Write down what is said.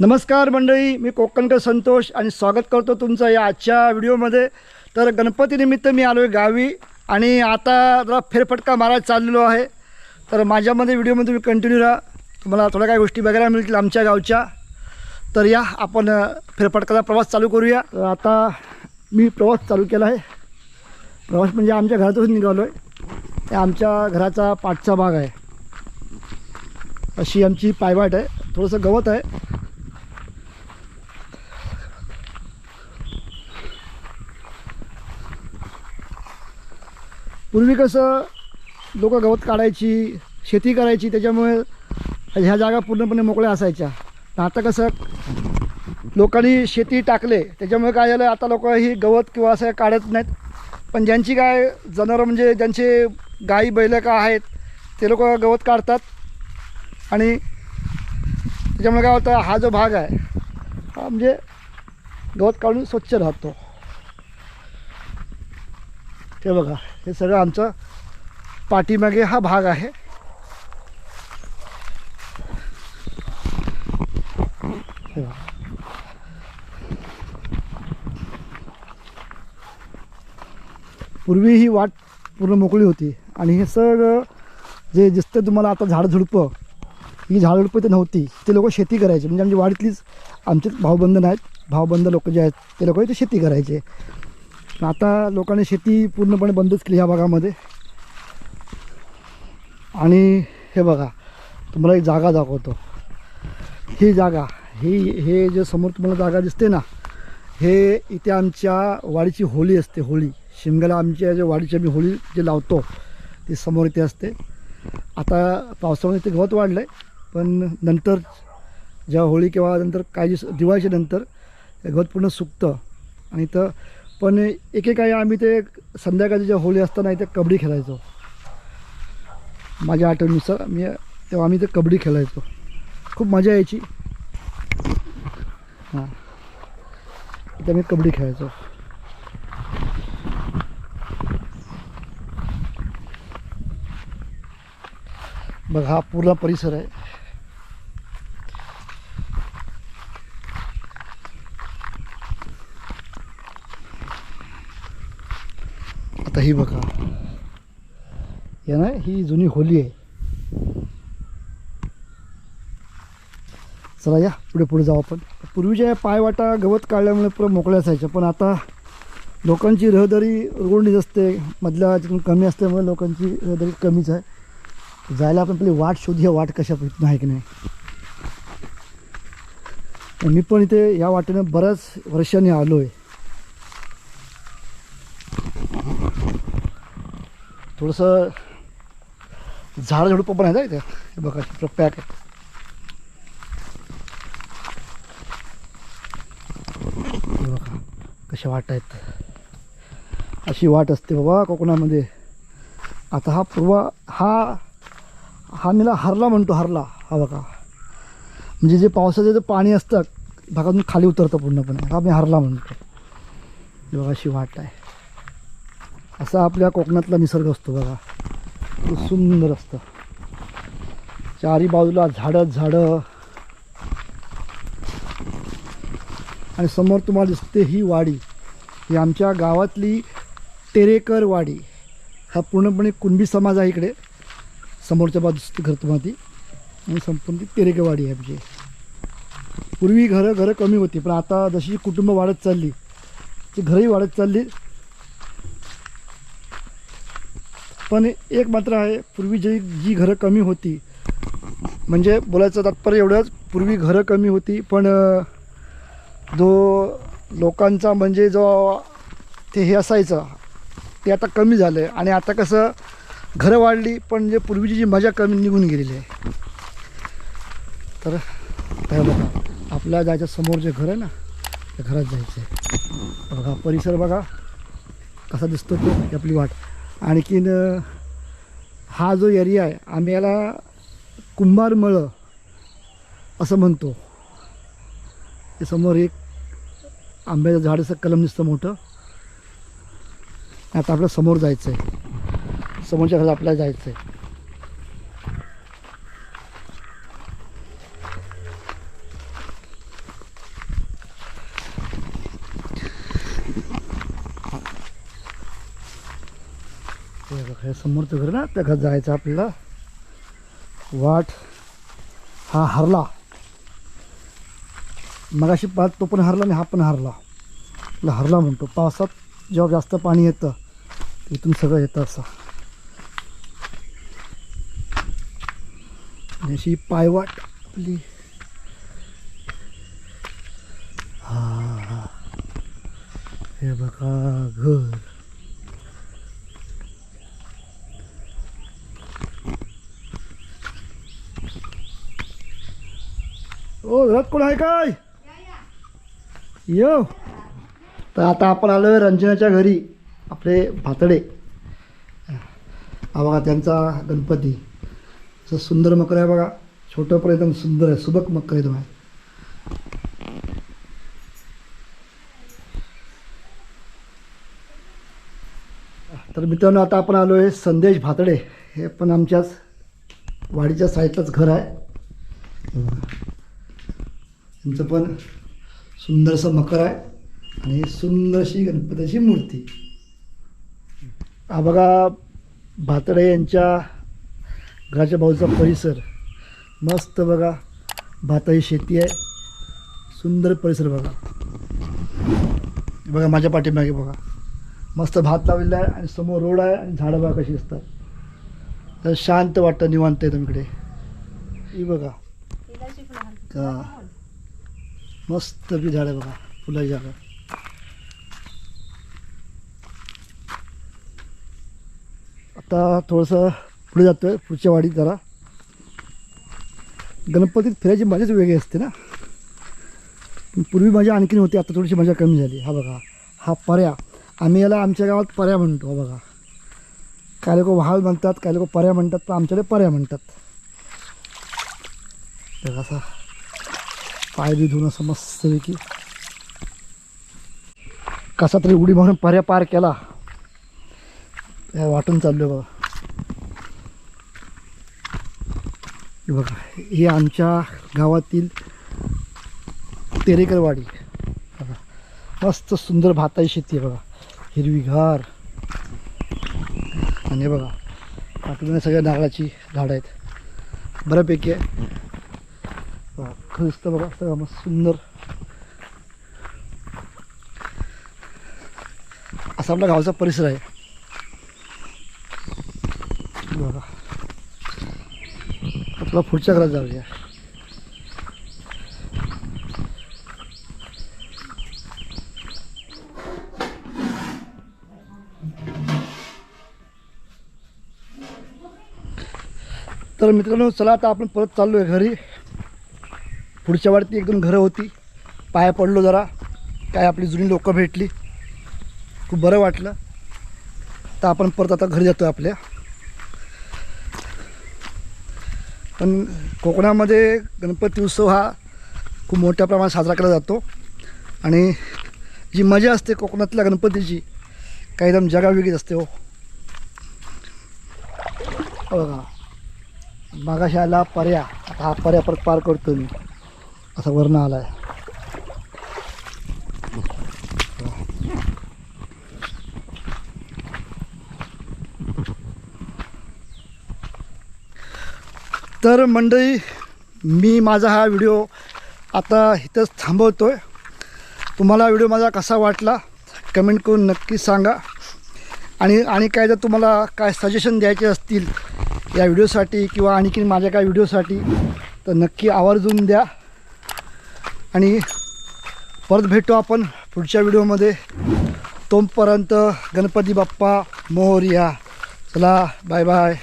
नमस्कार मंडळी मी कोकणकर संतोष आणि स्वागत करतो तुमचं या आजच्या व्हिडिओमध्ये. तर गणपतीनिमित्त मी आलो आहे गावी आणि आता जरा फेरफटका मारायला चाललेलो आहे. तर माझ्यामध्ये व्हिडिओमध्ये तुम्ही कंटिन्यू राहा. तुम्हाला थोड्या काही गोष्टी बघायला मिळतील आमच्या गावच्या. तर या आपण फेरफटकाचा प्रवास चालू करूया. तर आता मी प्रवास चालू केला आहे. प्रवास म्हणजे आमच्या घरातून निघालो आहे आमच्या घराचा पाठचा भाग आहे. अशी आमची पायवाट आहे. थोडंसं गवत आहे. पूर्वी कसं लोक गवत काढायची शेती करायची त्याच्यामुळे ह्या जागा पूर्णपणे मोकळ्या असायच्या. आता कसं लोकांनी शेती टाकले त्याच्यामुळे काय झालं आता लोक ही गवत किंवा असं काढत नाहीत. पण ज्यांची काय जनावरं म्हणजे ज्यांचे गाई बैल का आहेत ते लोक गवत काढतात. आणि त्याच्यामुळे काय होतं हा जो भाग आहे हा म्हणजे गवत काढून स्वच्छ राहतो. हे बघा हे सगळं आमचं पाठीमागे हा भाग आहे. हे बघा. पूर्वी ही वाट पूर्ण मोकळी होती आणि हे सगळं जे दिसतं तुम्हाला आता झाडझुडपं ही झाडझुडपं ते नव्हती. ते लोक शेती करायचे. म्हणजे आमची वाडीतलीच आमचे भाऊबंधन आहेत भावबंध लोक जे आहेत ते लोक इथे शेती करायचे. पण आता लोकांनी शेती पूर्णपणे बंदच केली ह्या भागामध्ये. आणि हे बघा तुम्हाला एक जागा दाखवतो. ही जागा ही हे जे समोर तुम्हाला जागा दिसते ना हे इथे आमच्या वाडीची होळी असते होळी. शिमग्याला आमच्या जे वाडीची आम्ही होळी जे लावतो ती समोर इथे असते. आता पावसामुळे ते गवत वाढलं आहे पण नंतर जेव्हा होळी किंवा नंतर काही दिवस दिवाळीच्या नंतर ते गवत पूर्ण सुकतं. आणि तर पण एकेकाळी आम्ही ते संध्याकाळची जेव्हा होळी असताना इथे कबड्डी खेळायचो. माझ्या आठवणीनुसार मी तेव्हा आम्ही ते कबड्डी खेळायचो. खूप मजा यायची. हां. इथे मी कबड्डी खेळायचो. बघा हा पूर्ण परिसर आहे. आता ही बघा. या ना ही जुनी होली आहे. चला या पुढे पुढे जाऊ आपण. पूर्वीच्या पायवाटा गवत काढल्यामुळे पुरं मोकळ्या असायच्या पण आता लोकांची रहदारी रोडणीच असते. मधल्या तिथून कमी असल्यामुळे लोकांची रहदारी कमीच आहे. जायला आपण पहिले वाट शोधूया वाट कशा आहे की नाही? मी पण इथे या वाटेनं बऱ्याच वर्षांनी आलो आहे थोडंसं झाड झुडपं पण आहे ना हे बघा पॅक आहे बघा कशा वाट आहेत. अशी वाट असते बाबा कोकणामध्ये. आता हा पूर्वा हा हा मीला हरला म्हणतो हरला. हा बघा. म्हणजे जे पावसाचं जे पाणी असतं भागातून खाली उतरतं पूर्णपणे. हा मी हरला म्हणतो. बघा अशी वाट आहे. असा आपल्या कोकणातला निसर्ग असतो बघा. खूप सुंदर असतं. चारी बाजूला झाडं झाडं. आणि समोर तुम्हाला दिसते ही वाडी. ही आमच्या गावातली टेरेकर वाडी. हा पूर्णपणे कुणबी समाज आहे इकडे. समोरच्या बाजूस घर तुम्हाला ती. आणि संपूर्ण ती टेरेकरवाडी आहे आमची. पूर्वी घरं घरं कमी होती. पण आता जशी कुटुंब वाढत चालली ती घरंही वाढत चालली. पण एक मात्र आहे पूर्वी जी जी घरं कमी होती म्हणजे बोलायचं तात्पर्य एवढंच पूर्वी घरं कमी होती पण जो लोकांचा म्हणजे जो ते हे असायचं ते आता कमी झालं आहे आणि आता कसं घरं वाढली पण जे पूर्वीची जी मजा कमी निघून गेलेली आहे. तर बघा आपल्या जायच्या समोर जे घर आहे ना त्या घरात जायचं आहे बघा परिसर बघा कसा दिसतो तो आपली वाट. आणखीन हा जो एरिया आहे आम्ही याला कुंभारमळं असं म्हणतो. ते समोर एक आंब्याचं झाडाचं कलम दिसतं मोठं. आता आपल्यासमोर जायचं आहे समोरच्या घरात आपल्याला जायचं आहे हे समोरचं घर ना त्या घरात जायचं आपल्याला. वाट हा हरला. मगाशी पाच तो पण हरला आणि हा पण हरला. आपला हरला म्हणतो. पावसात जेव्हा जास्त पाणी येतं तिथून सगळं येतं असं. आणि अशी पायवाट आपली. हा हा. हे बघा घर. घरात कोण आहे काय? यो. तर आता आपण आलो रंजनाच्या घरी आपले भातडे. हा बघा त्यांचा गणपती. असं सुंदर मकर आहे बघा. छोटं पण एकदम सुंदर आहे. सुबक मकर एकदम आहे. तर मित्रांनो आता आपण आलो आहे संदेश भातडे. हे पण आमच्याच वाडीच्या साईडलाच घर आहे. त्यांचं पण सुंदरसं मकर आहे आणि सुंदरशी गणपतीची मूर्ती. हा बघा भातडे यांच्या घराच्या बाजूचा परिसर. मस्त बघा भाताची शेती आहे. सुंदर परिसर बघा. बघा माझ्या पाठीमागे बघा. मस्त भात लावलेला आहे आणि समोर रोड आहे आणि झाडं बघा कशी असतात तर शांत वाटतं निवांत एकदम इकडे. ही बघा. का मस्त बी झाड आहे बघा फुलाची झाडं. आता थोडंसं पुढे जातोय पुढच्या वाडीत जरा. गणपतीत फिरायची मजाच वेगळी असते ना. पूर्वी मजा आणखीन होती आता थोडीशी मजा कमी झाली. हा बघा हा पर्या. आम्ही याला आमच्या गावात पर्या म्हणतो हा बघा. काय लोक वाहाळ म्हणतात काय लोक पर्या म्हणतात पण आमच्याकडे पर्या म्हणतात. तर असा पाय बी धुणं असं मस्तपैकी कसा तरी उडी म्हणून पर्या पार केला. वाटून चाललो बघा. हे बघा हे आमच्या गावातील तेरेकरवाडी. बघा मस्त सुंदर भाताची शेती आहे बघा. हिरवीगार. आणि बघा पाठवून सगळ्या नारळाची झाडं आहेत. बऱ्यापैकी आहे. बघा खस्त बघा सगळं मस्त सुंदर असा आपला गावचा परिसर आहे बघा आपला पुढच्या घरात जाऊया तर मित्रांनो चला आता आपण परत चाललो आहे घरी पुढच्या वाडती एक दोन घरं होती. पाया पडलो जरा. काय आपली जुनी लोकं भेटली. खूप बरं वाटलं. तर आपण परत आता घरी जातो आपल्या. पण कोकणामध्ये गणपती उत्सव हा खूप मोठ्या प्रमाणात साजरा केला जातो. आणि जी मजा असते कोकणातल्या गणपतीची काही एकदम जगावेगळीच असते हो. हो बघा. मागाशी आला पर्या. आता हा पर्या परत पार करतो मी. असा वर्ण आला आहे तर मंडळी मी माझा हा व्हिडिओ आता इथंच थांबवतो आहे तुम्हाला व्हिडिओ माझा कसा वाटला कमेंट करून नक्की सांगा. आणि आणि काय जर तुम्हाला काय सजेशन द्यायचे असतील या व्हिडिओसाठी किंवा आणखी माझ्या काय व्हिडिओसाठी तर नक्की आवर्जून द्या. आणि परत भेटू आपण पुढच्या व्हिडिओमध्ये. तोपर्यंत गणपती बाप्पा मोहरिया. चला बाय बाय